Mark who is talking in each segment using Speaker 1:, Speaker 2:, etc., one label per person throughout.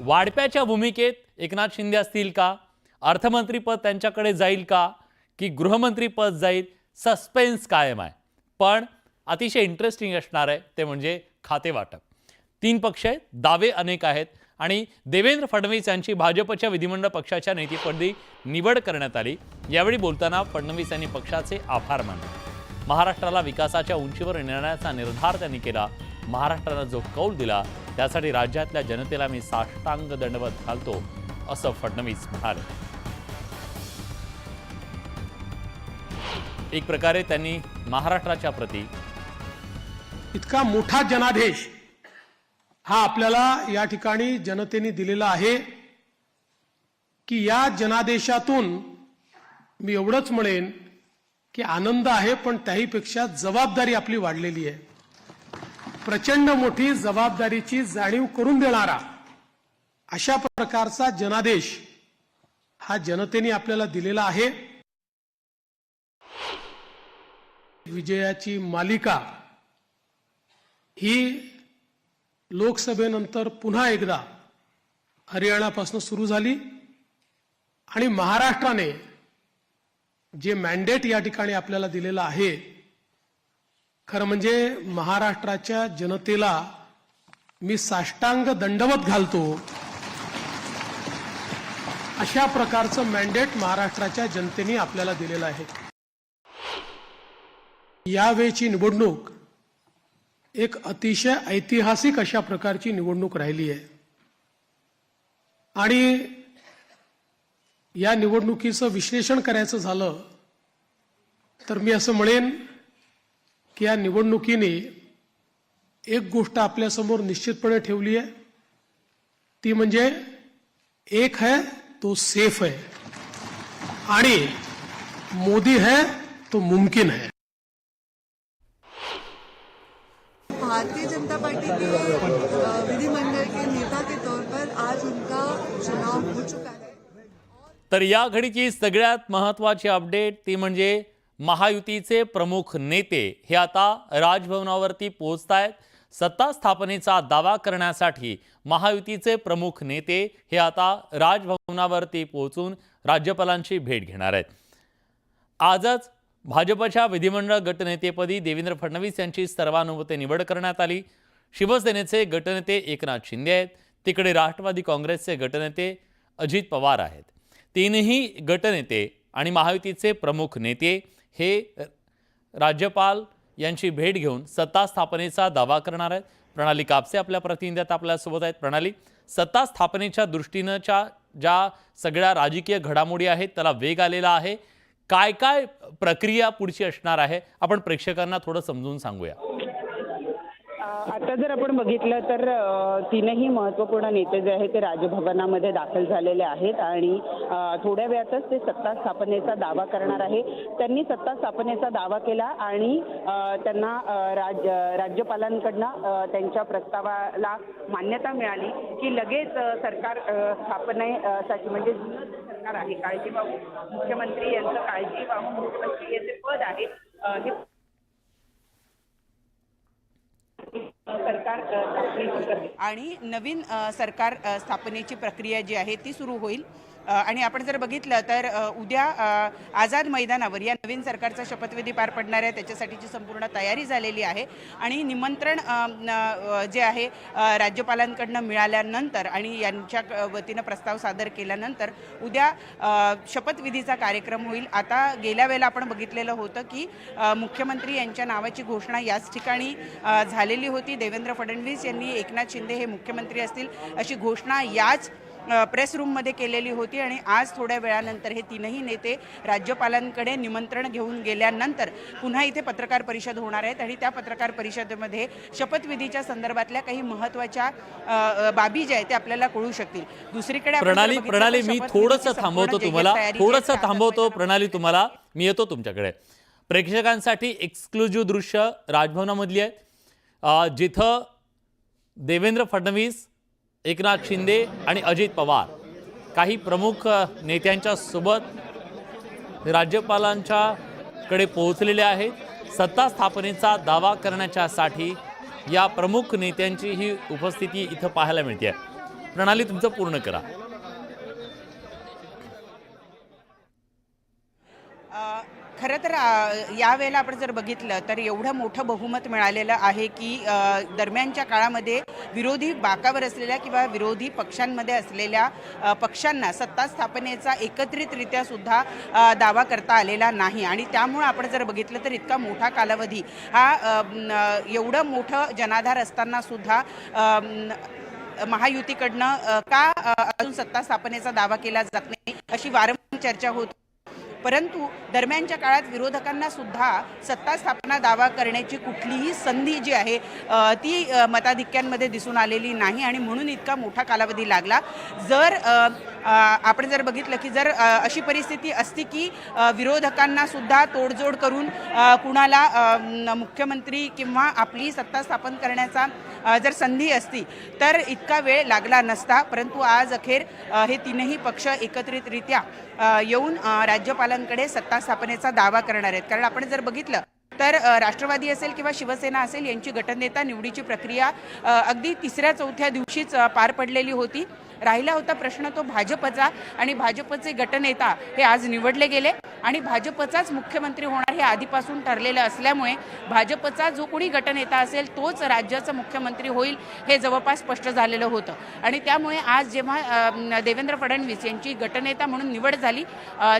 Speaker 1: वाढप्याच्या भूमिकेत एकनाथ शिंदे असतील का? अर्थमंत्रीपद त्यांच्याकडे जाईल का? की गृहमंत्रीपद जाईल? सस्पेन्स कायम आहे. पण अतिशय इंटरेस्टिंग असणार आहे ते म्हणजे खाते वाटप. तीन पक्ष आहेत दावे अनेक आहेत आणि देवेंद्र फडणवीस यांची भाजपच्या विधिमंडळ पक्षाच्या नेतेपदी निवड करण्यात आली. यावेळी बोलताना फडणवीस यांनी पक्षाचे आभार मानले. महाराष्ट्राला विकासाच्या उंचीवर नेण्याचा निर्धार त्यांनी केला. महाराष्ट्रानं जो कौल दिला त्यासाठी राज्यातल्या जनतेला मी साष्टांग दंडवत घालतो असं फडणवीस म्हणाले. एक प्रकारे त्यांनी महाराष्ट्राच्या प्रती
Speaker 2: इतका मोठा जनादेश हा आपल्याला या ठिकाणी जनतेने दिलेला आहे की या जनादेशातून मी एवढंच म्हणेन की आनंद आहे पण त्याहीपेक्षा जबाबदारी आपली वाढलेली आहे. प्रचंड मोठी जबाबदारीची जाणीव करून देणारा अशा प्रकारचा जनादेश हा जनतेने आपल्याला दिलेला आहे. विजयाची मालिका ही लोकसभेनंतर पुन्हा एकदा हरियाणापासून सुरू झाली आणि महाराष्ट्राने जे मॅन्डेट या ठिकाणी आपल्याला दिलेलं आहे खरं म्हणजे महाराष्ट्राच्या जनतेला मी साष्टांग दंडवत घालतो. अशा प्रकारचं मॅन्डेट महाराष्ट्राच्या जनतेने आपल्याला दिलेलं आहे. यावेळची निवडणूक एक अतिशय ऐतिहासिक अशा प्रकारची निवडणूक राहिली आहे. आणि या निवडणुकीचं विश्लेषण करायचं झालं तर मी असं म्हणेन की या निवडणुकीने एक गोष्ट आपल्यासमोर निश्चितपणे ठेवली आहे. ती म्हणजे एक है तो सेफ है. आणि मोदी है तो मुमकिन है.
Speaker 3: भारतीय जनता पार्टी के विधिमंडल के नेता के तौर पर आज उनका चुनाव हो चुका है।
Speaker 1: तर या घडीची सगळ्यात महत्त्वाची अपडेट ती म्हणजे महायुतीचे प्रमुख नेते हे आता राजभवनावरती पोहोचत आहेत सत्ता स्थापनेचा दावा करण्यासाठी महायुतीचे प्रमुख नेते हे आता राजभवनावरती पोहोचून राज्यपालांची भेट घेणार आहेत. आजच भाजपच्या विधिमंडळ गटनेतेपदी देवेंद्र फडणवीस यांची सर्वानुमते निवड करण्यात आली. शिवसेनेचे गटनेते एकनाथ शिंदे आहेत. तिकडे राष्ट्रवादी काँग्रेसचे गटनेते अजित पवार आहेत. तीनही गटनेते आणि महायुतीचे प्रमुख नेते हे राज्यपाल यांची भेट घेऊन सत्ता स्थापनेचा दावा करणार आहेत. प्रणाली कापसे आपल्या प्रतिनिधी आपल्यासोबत आहेत. प्रणाली सत्ता स्थापनेच्या दृष्टीनंच्या ज्या सगळ्या राजकीय घडामोडी आहेत त्याला वेग आलेला आहे. काय काय प्रक्रिया पुढची असणार आहे आपण प्रेक्षकांना थोडं समजून सांगूया.
Speaker 4: आता जर आपण बघितलं तर तीनही महत्त्वपूर्ण नेते जे आहेत ते राजभवनामध्ये दाखल झालेले आहेत आणि थोड्या वेळातच ते सत्ता स्थापनेचा दावा करणार आहे. त्यांनी सत्ता स्थापनेचा दावा केला आणि त्यांना राज राज्यपालांकडनं त्यांच्या प्रस्तावाला मान्यता मिळाली की लगेच सरकार स्थापनेसाठी म्हणजे जुनं सरकार आहे काळजीवाहू मुख्यमंत्री यांचं काळजीवाहू मुख्यमंत्री यांचे पद आहे हे सरकार आणि नवीन सरकार स्थापनेची प्रक्रिया जी आहे ती सुरू होईल. आणि आपण जर बघितलं तर उद्या आझाद मैदानावर या नवीन सरकारचा शपथविधी पार पडणार आहे त्याच्यासाठीची संपूर्ण तयारी झालेली आहे. आणि निमंत्रण जे आहे राज्यपालांकडनं मिळाल्यानंतर आणि यांच्या क- वतीनं प्रस्ताव सादर केल्यानंतर उद्या शपथविधीचा कार्यक्रम होईल. आता गेल्या वेळेला आपण बघितलेलं होतं की मुख्यमंत्री यांच्या नावाची घोषणा याच ठिकाणी झालेली होती. देवेंद्र फडणवीस यांनी एकनाथ शिंदे हे मुख्यमंत्री असतील अशी घोषणा याच प्रेस रूममध्ये केलेली होती आणि आज थोड्या वेळानंतर हे तीनही नेते राज्यपालांकडे निमंत्रण घेऊन गेल्यानंतर पुन्हा इथे पत्रकार परिषद होणार आहेत आणि त्या पत्रकार परिषदेमध्ये शपथविधीच्या संदर्भातल्या काही महत्त्वाच्या बाबी ज्या आहेत त्या आपल्याला कळू शकतील. दुसरीकडे
Speaker 1: प्रणाली प्रणाली मी थोडंसं थांबवतो तुम्हाला. थोडंसं थांबवतो. प्रणाली तुम्हाला. मी येतो तुमच्याकडे. प्रेक्षकांसाठी एक्सक्लुझिव्ह दृश्य राजभवनामधली आहेत जिथं देवेंद्र फडणवीस एकनाथ शिंदे आणि अजित पवार. काही प्रमुख नेत्यांच्या सोबत राज्यपालांच्या कडे पोहोचलेले आहेत. सत्ता स्थापनेचा दावा करण्याच्यासाठी या प्रमुख नेत्यांची ही उपस्थिती इथं पाहायला मिळते. प्रणाली तुमचं पूर्ण करा.
Speaker 4: खरं तर यावेळेला आपण जर बघितलं तर एवढं मोठं बहुमत मिळालेलं आहे की दरम्यानच्या काळामध्ये विरोधी बाकावर असलेल्या किंवा विरोधी पक्षांमध्ये असलेल्या पक्षांना सत्ता स्थापनेचा एकत्रितरित्या सुद्धा दावा करता आलेला नाही. आणि त्यामुळं आपण जर बघितलं तर इतका मोठा कालावधी हा एवढं मोठं जनाधार असताना सुद्धा महायुतीकडनं का अजून सत्ता स्थापनेचा दावा केला जात नाही अशी वारंवार चर्चा होत परंतु दरम्यानच्या काळात विरोधकांना सुद्धा सत्ता स्थापना दावा करण्याची कुठलीही संधी जी आहे ती मताधिक्यांमध्ये दिसून आलेली नाही आणि म्हणून इतका मोठा कालावधी लागला. जर आपण जर बघितलं की जर अशी परिस्थिती असती की विरोधकांना सुद्धा तोडजोड करून कुणाला मुख्यमंत्री किंवा आपली सत्ता स्थापन करण्याचा जर संधी असती तर इतका वेळ लागला नसता. परंतु आज अखेर हे तीनही पक्ष एकत्रितरित्या येऊन राज्यपालांकडे सत्ता स्थापनेचा दावा करणार आहेत. कारण आपण जर बघितलं तर राष्ट्रवादी असेल किंवा शिवसेना असेल यांची गटनेता निवडीची प्रक्रिया अगदी तिसऱ्या चौथ्या दिवशीच पार पडलेली होती. राहिला होता प्रश्न तो भाजपचा आणि भाजपचे गटनेता हे आज निवडले गेले. आणि भाजपचाच मुख्यमंत्री होणार हे आधीपासून ठरलेलं असल्यामुळे भाजपचा जो कोणी गटनेता असेल तोच राज्याचा मुख्यमंत्री होईल हे जवळपास स्पष्ट झालेलं होतं. आणि त्यामुळे आज जेव्हा देवेंद्र फडणवीस यांची गटनेता म्हणून निवड झाली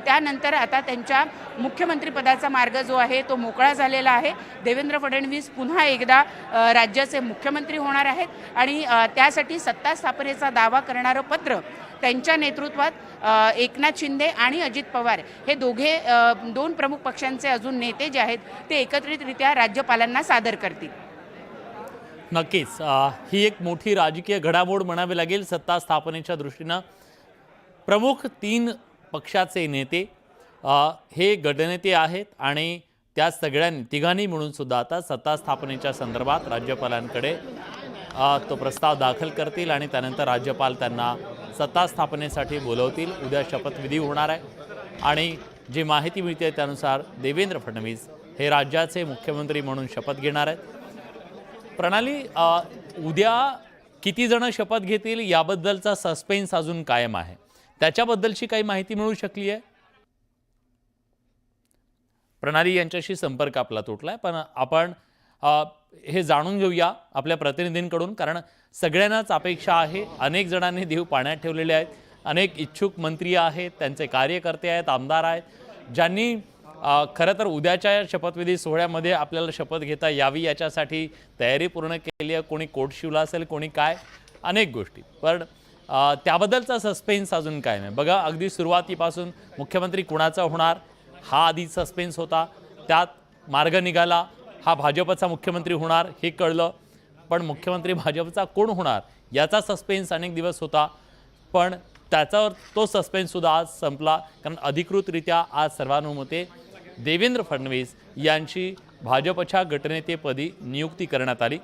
Speaker 4: त्यानंतर आता त्यांच्या मुख्यमंत्रीपदाचा मार्ग जो आहे तो मोकळा झालेला आहे. देवेंद्र फडणवीस पुन्हा एकदा राज्याचे मुख्यमंत्री होणार आहेत आणि त्यासाठी सत्ता स्थापनेचा दावा करणारं पत्र त्यांच्या नेतृत्वात एकनाथ शिंदे आणि अजित पवार हे दोघे दोन प्रमुख पक्षांचे अजून नेते जे आहेत ते एकत्रितरित्या राज्यपालांना सादर करतील.
Speaker 1: नक्कीच. ही एक मोठी राजकीय घडामोड म्हणावी लागेल सत्ता स्थापनेच्या दृष्टीनं. प्रमुख तीन पक्षाचे नेते हे गटनेते आहेत आणि त्या सगळ्यांनी तिघांनी मिळून सुद्धा आता सत्ता स्थापनेच्या संदर्भात राज्यपालांकडे तो प्रस्ताव दाखल करतील आणि त्यानंतर राज्यपाल त्यांना सत्ता स्थापनेसाठी बोलवतील. उद्या शपथविधी होणार आहे. आणि जी माहिती मिळते त्यानुसार देवेंद्र फडणवीस हे राज्याचे मुख्यमंत्री म्हणून शपथ घेणार आहेत. प्रणाली उद्या किती जणं शपथ घेतील याबद्दलचा सस्पेन्स अजून कायम आहे. त्याच्याबद्दलची काही माहिती मिळू शकली आहे प्रणाली यांच्याशी संपर्क आपला तुटला आहे पण आपण हे जाणून घेऊया आपल्या प्रतिनिधींकडून कारण सगळ्यांनाच अपेक्षा आहे. अनेक जणांनी देव पाण्यात ठेवलेले आहेत. अनेक इच्छुक मंत्री आहेत त्यांचे कार्यकर्ते आहेत आमदार आहेत. ज्यांनी खरं तर उद्याच्या या शपथविधी सोहळ्यामध्ये आपल्याला शपथ घेता यावी याच्यासाठी तयारी पूर्ण केली आहे. कोणी कोट शिवला असेल कोणी काय अनेक गोष्टी. पण त्याबद्दलचा सस्पेन्स अजून काय नाही. बघा अगदी सुरुवातीपासून मुख्यमंत्री कुणाचा होणार? हा आधी सस्पेन्स होता. त्यात मार्ग निघाला. हा भाजपचा मुख्यमंत्री होणार हे कळलं. पण मुख्यमंत्री भाजपचा कोण होणार? याचा सस्पेन्स अनेक दिवस होता. पण त्याच्यावर तो सस्पेन्ससुद्धा आज संपला. कारण अधिकृतरित्या आज सर्वानुमते देवेंद्र फडणवीस यांची भाजपच्या गटनेतेपदी नियुक्ती करण्यात आली.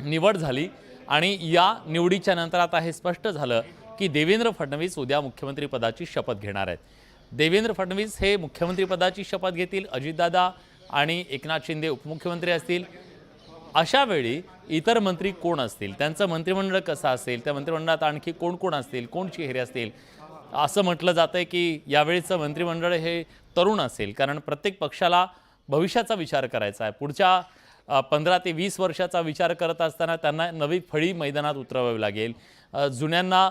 Speaker 1: निवड झाली. आणि या निवडीच्या नंतर आता हे स्पष्ट झालं की देवेंद्र फडणवीस उद्या मुख्यमंत्रीपदाची शपथ घेणार आहेत. देवेंद्र फडणवीस हे मुख्यमंत्रीपदाची शपथ घेतील. अजितदादा आणि एकनाथ शिंदे उपमुख्यमंत्री असतील. अशा वेळी इतर मंत्री कोण असतील? त्यांचं मंत्रिमंडळ कसं असेल? त्या मंत्रिमंडळात आणखी कोण कोण असतील? कोण चेहरे असतील? असं म्हटलं जातं आहे की यावेळीचं मंत्रिमंडळ हे तरुण असेल. कारण प्रत्येक पक्षाला भविष्याचा विचार करायचा आहे. पुढच्या पंधरा ते वीस वर्षाचा विचार करत असताना त्यांना नवी फळी मैदानात उतरवावी लागेल. जुन्यांना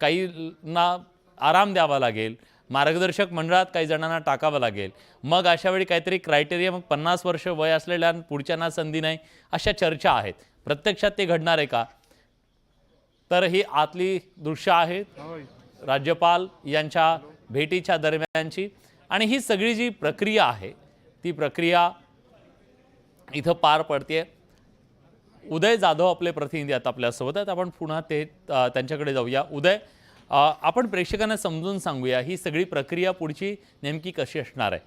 Speaker 1: काहींना आराम द्यावा लागेल. मार्गदर्शक मंडळात काही जणांना टाकावं लागेल. मग अशा वेळी काहीतरी क्रायटेरिया मग पन्नास वर्ष वय असलेल्या पुढच्यांना संधी नाही अशा चर्चा आहेत. प्रत्यक्षात ते घडणार आहे का? तर ही आतली दृश्य आहेत राज्यपाल यांच्या भेटीच्या दरम्यानची. आणि ही सगळी जी प्रक्रिया आहे ती प्रक्रिया इथं पार पडते उदय जाधव आपले प्रतिनिधी आहेत आपल्यासोबत आहेत. आपण पुन्हा ते त्यांच्याकडे जाऊया. उदय आपण प्रेक्षकांना समजून सांगूया ही सगळी प्रक्रिया पुढची नेमकी कशी असणार आहे?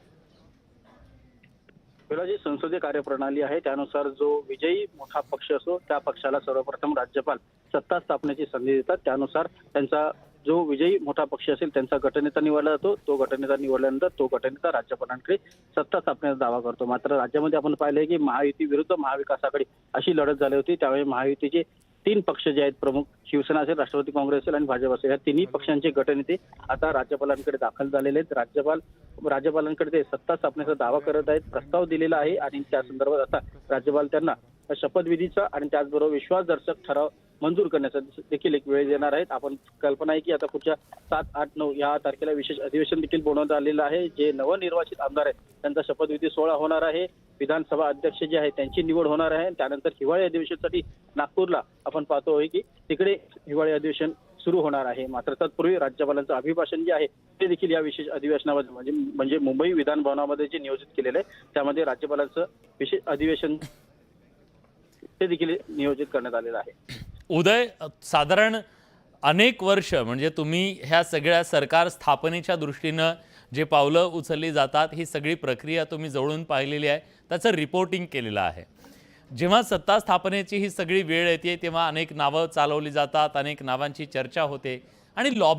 Speaker 5: पहिला जी संसदीय कार्यप्रणाली आहे त्यानुसार जो विजयी मोठा पक्ष असो त्या पक्षाला सर्वप्रथम राज्यपाल सत्ता स्थापनेची संधी देतात. त्यानुसार त्यांचा जो विजयी मोठा पक्ष असेल त्यांचा गटनेता निवडला जातो. तो गटनेता निवडल्यानंतर तो गटनेता राज्यपालांकडे सत्ता स्थापनेचा दावा करतो. मात्र राज्यामध्ये आपण पाहिलंय की महायुती विरुद्ध महाविकास आघाडी अशी लढत झाली होती. त्यावेळी महायुतीचे तीन पक्ष जे आहेत प्रमुख शिवसेना असेल राष्ट्रवादी काँग्रेस असेल आणि भाजप असेल या तिन्ही पक्षांचे गटनेते आता राज्यपालांकडे दाखल झालेले आहेत. राज्यपाल राज्यपालांकडे ते सत्ता स्थापनेचा दावा करत आहेत प्रस्ताव दिलेला आहे आणि त्या संदर्भात आता राज्यपाल त्यांना शपथविधीचा आणि त्याचबरोबर विश्वासदर्शक ठराव मंजूर करण्याचा देखील एक वेळ देणार आहेत. आपण कल्पना आहे की आता पुढच्या सात आठ नऊ या तारखेला विशेष अधिवेशन देखील बोलवण्यात आलेलं आहे. जे नवनिर्वाचित आमदार आहेत त्यांचा शपथविधी सोहळा होणार आहे. विधानसभा अध्यक्ष जे आहेत त्यांची निवड होणार आहे. त्यानंतर हिवाळी अधिवेशनासाठी नागपूरला आपण पाहतोय की तिकडे हिवाळी अधिवेशन सुरू होणार आहे. मात्र तत्पूर्वी राज्यपालांचं अभिभाषण जे आहे ते देखील या विशेष अधिवेशनामध्ये म्हणजे म्हणजे मुंबई विधान भवनामध्ये जे नियोजित केलेलं आहे त्यामध्ये राज्यपालांचं विशेष अधिवेशन ते देखील नियोजित करण्यात आलेलं आहे.
Speaker 1: उदय साधारण अनेक वर्ष म्हणजे तुम्ही ह्या सगळ्या सरकार स्थापनेच्या दृष्टीनं जे पावलं उचलली जातात ही सगळी प्रक्रिया तुम्ही जवळून पाहिलेली आहे. त्याचं रिपोर्टिंग केलेलं आहे. जेव्हा सत्ता स्थापनेची ही सगळी वेळ येते तेव्हा अनेक नावं चालवली जातात अनेक नावांची चर्चा होते आणि लॉब